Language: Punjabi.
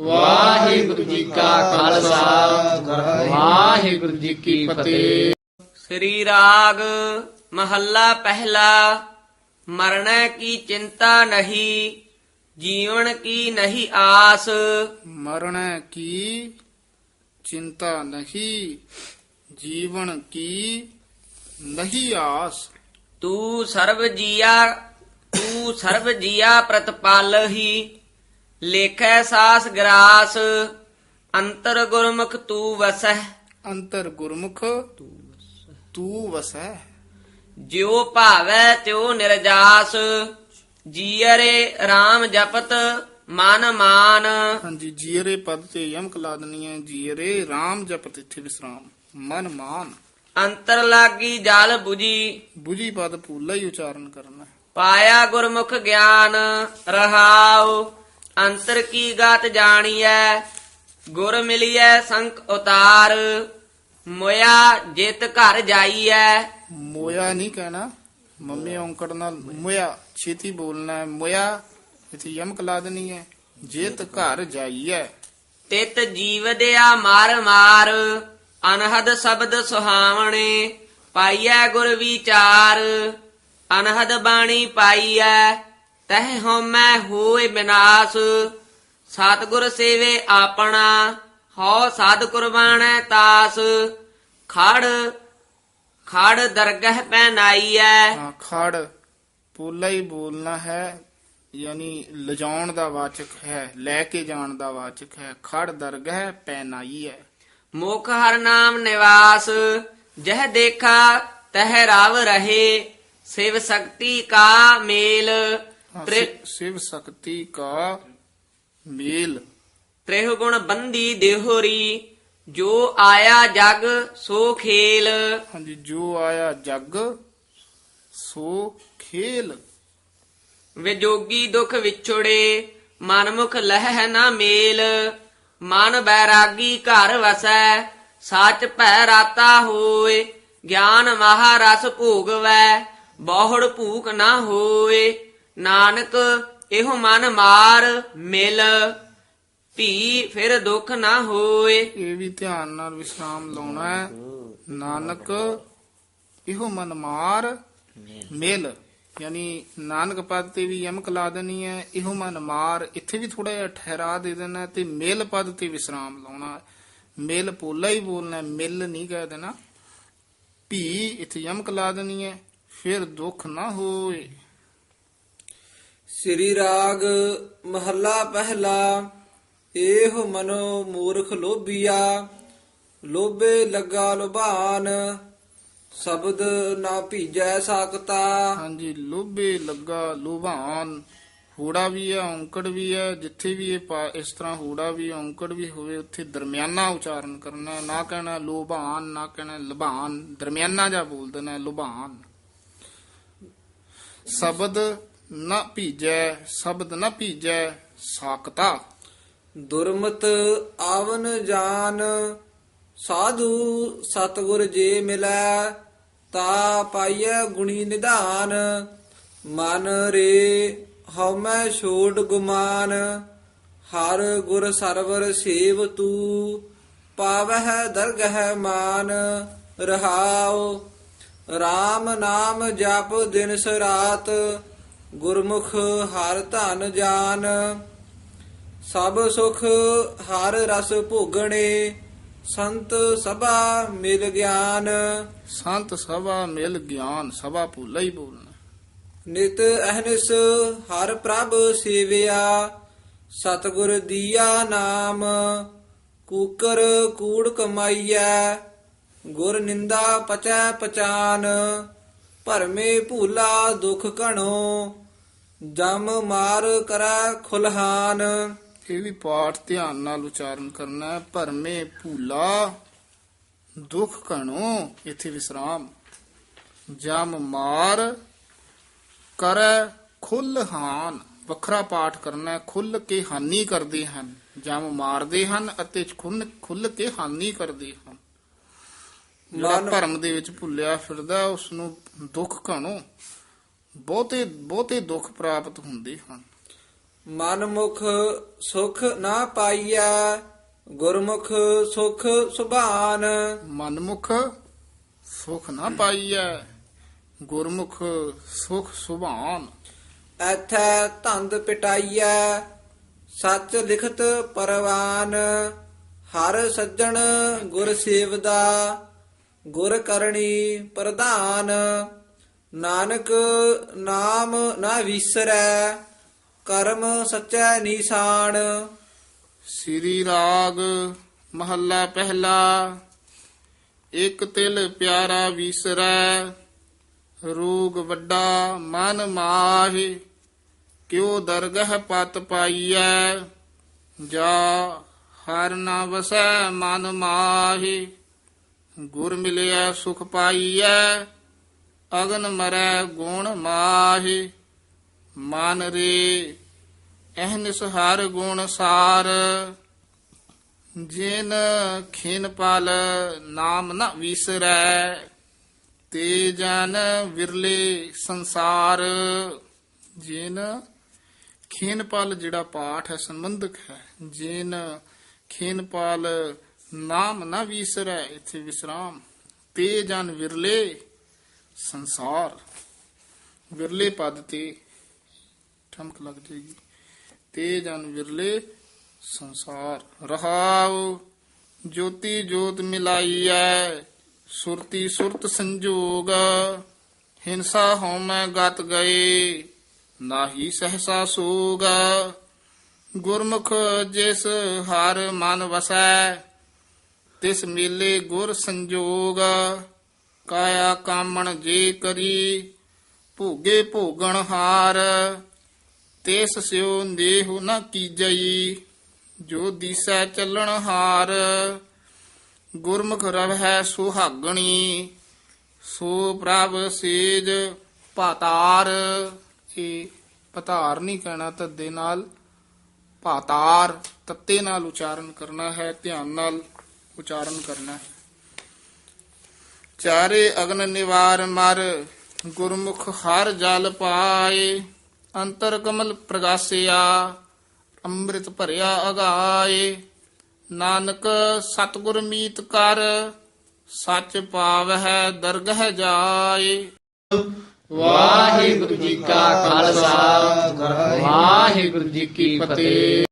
ਵਾਹਿਗੁਰੂ ਜੀ ਕਾ ਖਾਲਸਾ। ਵਾਹਿਗੁਰੂ ਜੀ ਕੀ ਫਤਿਹ। ਸ੍ਰੀ ਰਾਗ ਮਹੱਲਾ ਪਹਿਲਾ ਮਰਣਾ ਕੀ ਚਿੰਤਾ ਨਹੀਂ ਜੀਵਨ ਕੀ ਨਹੀਂ ਆਸ। ਮਰਨ ਕੀ ਚਿੰਤਾ ਨਹੀਂ ਜੀਵਨ ਕੀ ਨਹੀਂ ਆਸ। ਤੂੰ ਸਰਬ ਜੀਆ ਤੂੰ ਸਰਬ ਜੀਆ ਪ੍ਰਤਪਾਲਹੀ। ਲੇਖੈ ਸਾਸ ਗਰਾਸ ਅੰਤਰ ਗੁਰਮੁਖ ਤੂੰ ਵਸਹਿ। ਅੰਤਰ ਗੁਰਮੁਖ ਤੂੰ ਵਸੈ ਜਿਉ ਭਾਵੈ ਤਿਉ ਨਿਰਜਾਸ ਜੀਅਰੇ RAM ਜਪਤ ਮਨ ਮਾਨ। ਹਾਂਜੀ ਜੀਰੇ ਪਦ ਤੇ ਯਮਕ ਲਾ ਦਨੀ ਹੈ ਜੀਰੇ RAM ਜਪਤ ਇੱਥੇ ਵਿਸਰਾਮ ਮਨ ਮਾਨ। ਅੰਤਰ ਲਾਗੀ ਜਲ 부ਜੀ ਬੁਝੀ ਪਦ ਪੂਲਾ ਹੀ ਉਚਾਰਨ ਕਰਨਾ। ਪਾਇਆ ਗੁਰਮੁਖ ਗਿਆਨ ਰਹਾਉ। ਅੰਤਰ ਕੀ ਗਾਤ ਜਾਣੀਐ? ਗੁਰ ਮਿਲੀਐ ਸੰਕ ਉਤਾਰ। ਮੋਇਆ ਜਿਤ ਘਰ ਜਾਈਐ। ਮੋਇਆ ਨਹੀਂ ਕਹਿਣਾ। ਮੰਮੀ ਔਂਕੜ ਨਾਲ ਮੋਇਆ ਛੇਤੀ ਬੋਲਣਾ ਹੈ। ਮੋਇਆ ਇੱਥੇ ਯਮਕ ਲਾ ਦਨੀ ਹੈ। ਜੇਤ ਘਰ ਜਾਈਐ। ਤਿਤ ਜੀਵਦਿਆ ਮਾਰ ਮਾਰ ਅਨਹਦ ਸ਼ਬਦ ਸੁਹਾਵਣੇ ਪਾਈਐ ਗੁਰ ਵਿਚਾਰ। ਅਨਹਦ ਬਾਣੀ ਪਾਈਐ ਤਹਿ ਹਉਮੈ ਹੋਏ ਬਿਨਾਸ਼ ਸਤਿਗੁਰ ਸੇਵੇ ਆਪਣਾ ਹਉ ਸਾਧ ਕੁਰਬਾਨੈ ਤਾਸ। ਖੜ ਖੜ ਦਰਗਹ ਪੈਨਾਈਐ ਹਾਂ ਖੜ ਪੋਲਾ ਹੀ ਬੋਲਣਾ ਹੈ ਯਾਨੀ ਲਿਜਾਉਣ ਦਾ ਵਾਚਕ ਹੈ ਲੈ ਕੇ ਜਾਣ ਦਾ ਵਾਚਕ ਹੈ ਖੜ ਦਰਗਹਿ ਪੈਨਾਈ ਹੈ ਮੁਖ ਹਰ ਨਾਮ ਨਿਵਾਸ ਜਹ ਦੇਖਾ ਤਹ ਰਵ ਰਹੇ ਸਿਵ ਸ਼ਕਤੀ ਕਾ ਮੇਲ। ਸਿਵ ਸ਼ਕਤੀ ਕਾ ਮੇਲ। ਤ੍ਰਿਹ ਗੁਣ ਬੰਦੀ ਦੇਹੋਰੀ ਜੋ ਆਇਆ ਜਗ ਸੋ ਖੇਲ। ਹਾਂਜੀ ਜੋ ਆਇਆ ਜਗ ਸੋ ਖੇਲ। ਵਿਜੋਗੀ ਦੁਖ ਵਿਛੜੇ ਮਨਮੁਖ ਲਹਿ ਨਾ ਮੇਲ। ਮਨ ਬੈਰਾਗੀ ਘਰ ਵਸੈ ਸੱਚ ਭੈ ਰਾਤਾ ਹੋਏ। ਗਿਆਨ ਮਹਾਰਸ ਭੋਗਵੈ ਬਹੁੜ ਭੂਖ ਨਾ ਹੋਏ। ਨਾਨਕ, ਇਹੋ ਮਨ ਮਾਰ, ਮਿਲ। ਭੀ ਫਿਰ ਦੁੱਖ ਨਾ ਹੋਏ। ਇਹ ਵੀ ਧਿਆਨ ਨਾਲ ਵਿਸਰਾਮ ਲਾਉਣਾ ਹੈ। ਨਾਨਕ, ਇਹੋ ਮਨ ਮਾਰ, ਮਿਲ। ਯਾਨੀ ਨਾਨਕ ਪਦ ਤੇ ਵੀ ਯਮਕ ਲਾ ਦੇਣੀ ਹੈ। ਇਹੋ ਮਨ ਮਾਰ, ਇੱਥੇ ਵੀ ਥੋੜਾ ਜਿਹਾ ਠਹਿਰਾ ਦੇ ਦੇਣਾ ਤੇ ਮੇਲ ਪਦ ਤੇ ਵਿਸਰਾਮ ਲਾਉਣਾ ਮੇਲ ਪੋਲਾ ਹੀ ਬੋਲਣਾ ਮਿਲ ਨਹੀਂ ਕਹਿ ਦੇਣਾ। ਭੀ ਇੱਥੇ ਯਮਕ ਲਾ ਦੇਣੀ ਹੈ, ਫਿਰ ਦੁੱਖ ਨਾ ਹੋਏ। ਸ੍ਰੀ ਰਾਗ ਮਹੱਲਾ ਪਹਿਲਾ ਏਹ ਮਨੋ ਮੂਰਖ ਲੋਭੀਆ ਲੋਭੇ ਲੱਗਾ ਲੁਭਾਨ ਸ਼ਬਦ ਨਾ ਭੀਜੈ ਸਕਤਾ ਹਾਂਜੀ ਲੋਭੇ ਲੱਗਾ ਲੋਭਾਨ ਹੂੜਾ ਵੀ ਹੈ ਔਂਕੜ ਵੀ ਹੈ ਜਿੱਥੇ ਵੀ ਇਹ ਪਾ- ਇਸ ਤਰ੍ਹਾਂ ਹੂੜਾ ਵੀ ਔਂਕੜ ਵੀ ਹੋਵੇ ਉੱਥੇ ਦਰਮਿਆਨਾ ਉਚਾਰਨ ਕਰਨਾ ਹੈ। ਨਾ ਕਹਿਣਾ ਲੋਭਾਨ ਨਾ ਕਹਿਣਾ ਲੁਭਾਨ ਦਰਮਿਆਨਾ ਜਾ ਬੋਲ ਦੇਣਾ ਹੈ, ਲੁਭਾਨ ਸ਼ਬਦ ਨਾ ਭੀਜੈ, ਸ਼ਬਦ ਨਾ ਭੀਜੈ ਸਾਕਤਾ ਦੁਰਮਤ ਆਵਨ ਜਾਨ, ਸਾਧੂ ਸਤਗੁਰ ਜੇ ਮਿਲੈ, ਤਾ ਪਾਈਐ ਗੁਣੀ ਨਿਧਾਨ। ਮਨ ਰੇ ਹਉਮੈ ਛੋੜ ਗੁਮਾਨ, ਹਰ ਗੁਰ ਸਰਵਰ ਸੇਵ ਤੂ, ਪਾਵਹਿ ਦਰਗਹਿ ਮਾਨ, ਰਹਾਉ। RAM ਨਾਮ ਜਪ ਦਿਨ ਸਰਾਤ ਗੁਰਮੁਖ ਹਰ ਧਨ ਜਾਨ ਸਭ ਸੁਖ ਹਰ ਰਸ ਭੋਗਣੇ ਸੰਤ ਸਭਾ ਮਿਲ ਗਿਆਨ। ਸੰਤ ਸਭਾ ਮਿਲ ਗਿਆਨ ਸਭਾ ਭੁੱਲਾ ਹੀ ਬੋਲਣਾ ਨਿਤ ਅਹਨਿਸ ਹਰ ਪ੍ਰਭ ਸੇਵਿਆ ਸਤਗੁਰ ਦੀਆ ਨਾਮ ਕੂਕਰ ਕੂੜ ਕਮਾਈਐ ਗੁਰ ਨਿੰਦਾ ਪਚੈ ਪਚਾਨ। ਭਰਮੇ ਭੂਲਾ ਦੁਖ ਘਣੋ, ਜਮ ਮਾਰ ਕਰੈ ਖੁਲਹਾਨ। ਇਹ ਵੀ ਪਾਠ ਧਿਆਨ ਨਾਲ ਉਚਾਰਨ ਕਰਨਾ ਹੈ, ਭਰਮੇ ਭੂਲਾ ਦੁਖ ਘਣੋ, ਇੱਥੇ ਵਿਸਰਾਮ। ਜਮ ਮਾਰ ਕਰੈ ਖੁੱਲ ਵੱਖਰਾ ਪਾਠ ਕਰਨਾ ਹੈ, ਖੁੱਲ ਕੇ ਹਾਨੀ ਕਰਦੇ ਹਨ। ਜਮ ਮਾਰਦੇ ਹਨ ਅਤੇ ਖੁੰਨ ਖੁੱਲ ਕੇ ਹਾਨੀ ਕਰਦੇ ਹਨ। ਜਿਹੜਾ ਭਰਮ ਦੇ ਵਿੱਚ ਭੁੱਲਿਆ ਫਿਰਦਾ ਉਸ ਨੂੰ ਦੁੱਖ ਕਣੋ ਬਹੁਤੇ ਬਹੁਤੇ ਦੁੱਖ ਪ੍ਰਾਪਤ ਹੁੰਦੇ ਹਨ। ਮਨ ਮੁਖ ਸੁਖ ਨਾ ਪਾਈਐ ਗੁਰਮੁਖ ਸੁਖ ਸੁਭਾਨ। ਮਨਮੁਖ ਸੁਖ ਨਾ ਪਾਈਐ ਗੁਰਮੁਖ ਸੁਖ ਸੁਭਾਨ। ਐਥੈ ਧੰਦ ਪਿਟਾਈਐ ਸੱਚ ਲਿਖਤ ਪਰਵਾਨ। ਹਰ ਸੱਜਣ ਗੁਰ ਸੇਵਦਾ ਗੁਰ ਕਰਨੀ ਪ੍ਰਧਾਨ, ਨਾਨਕ ਨਾਮ ਨਾ ਵਿਸਰੈ, ਕਰਮ ਸੱਚੈ ਨਿਸ਼ਾਨ। ਸ੍ਰੀ ਰਾਗ ਮਹੱਲਾ ਪਹਿਲਾ, ਇੱਕ ਤਿਲ ਪਿਆਰਾ ਵੀਸਰੈ, ਰੋਗ ਵੱਡਾ ਮਨ ਮਾਹਿ, ਕਿਉ ਦਰਗਹ ਪਤ ਪਾਈਐ, ਜਾ ਹਰ ਨਾ ਵਸੈ ਮਨ ਮਾਹਿ। ਗੁਰ ਮਿਲਿਆ ਸੁਖ ਪਾਈਐ, ਅਗਨ ਮਰੈ ਗੁਣ ਮਾਹਿ। ਮਨ ਰੇ ਅਹਨਿਸ ਹਰ ਗੁਣ ਸਾਰ। ਜਿਨ ਖਿਨ ਪਾਲ ਨਾਮ ਨ ਵਿਸਰੈ, ਤੇ ਜਨ ਵਿਰਲੇ ਸੰਸਾਰ। ਜਿਨ ਖਿਨ ਪਾਲ ਜਿਹੜਾ ਪਾਠ ਹੈ ਸੰਬੰਧਕ ਹੈ, ਜਿਨ ਖਿਨ ਪਾਲ ਨਾਮ ਨ ਵਿਸਰੈ, ਇੱਥੇ ਵਿਸਰਾਮ। ਤੇ ਜਨ ਵਿਰਲੇ ਸੰਸਾਰ। ਵਿਰਲੇ ਪਦ ਤੇ ਠਮਕ ਲੱਗ ਜਾਏਗੀ। ਤੇ ਜਨ ਵਿਰਲੇ ਸੰਸਾਰ। ਰਹਾਉ ਜੋਤੀ ਜੋਤ ਮਿਲਾਈਐ, ਸੁਰਤੀ ਸੁਰਤ ਸੰਜੋਗ। ਹਿੰਸਾ ਹਉਮੈ ਗਤ ਗਏ, ਨਾਹੀ ਸਹਸਾ ਸੋਗ। ਗੁਰਮੁਖ ਜਿਸ ਹਰ ਮਨ ਵਸੈ ਤਿਸ ਮੇਲੇ ਗੁਰ ਸੰਜੋਗ ਕਾਇਆ ਕਾਮਣ ਜੇ ਕਰੀ, ਭੋਗੇ ਭੋਗਣ ਹਾਰ। ਤੇਸ ਸਿਓ ਦੇਹੁ ਨ ਕੀਜਈ ਜੋ ਦੀਸੈ ਚੱਲਣ ਹਾਰ। ਗੁਰਮੁਖ ਰਵਹਿ ਸੁਹਾਗਣੀ, ਸੋ ਪ੍ਰਭ ਸੇਜ ਪਾਤਾਰ ਇਹ ਪਤਾਰ ਨਹੀਂ ਕਹਿਣਾ, ਤੱਦੇ ਨਾਲ ਪਾਤਾਰ ਤੱਤੇ ਨਾਲ ਉਚਾਰਨ ਕਰਨਾ ਹੈ, ਧਿਆਨ ਨਾਲ। ਉਚਾਰਨ ਕਰਨਾ ਚਾਰੇ ਅਗਨ ਨਿਵਾਰ ਮਰ, ਗੁਰਮੁਖ ਹਰ ਜਲ ਪਾਏ, ਅੰਤਰ ਕਮਲ ਪ੍ਰਗਾਸਿਆ, ਅੰਮ੍ਰਿਤ ਭਰਿਆ ਅਗਾਏ। ਨਾਨਕ ਸਤਿਗੁਰ ਮੀਤ ਕਰ, ਸੱਚ ਪਾਵਹਿ ਦਰਗਹਿ ਜਾਏ। ਵਾਹਿਗੁਰੂ ਜੀ ਕਾ ਖਾਲਸਾ, ਵਾਹਿਗੁਰੂ ਜੀ ਕੀ ਫਤਿਹ।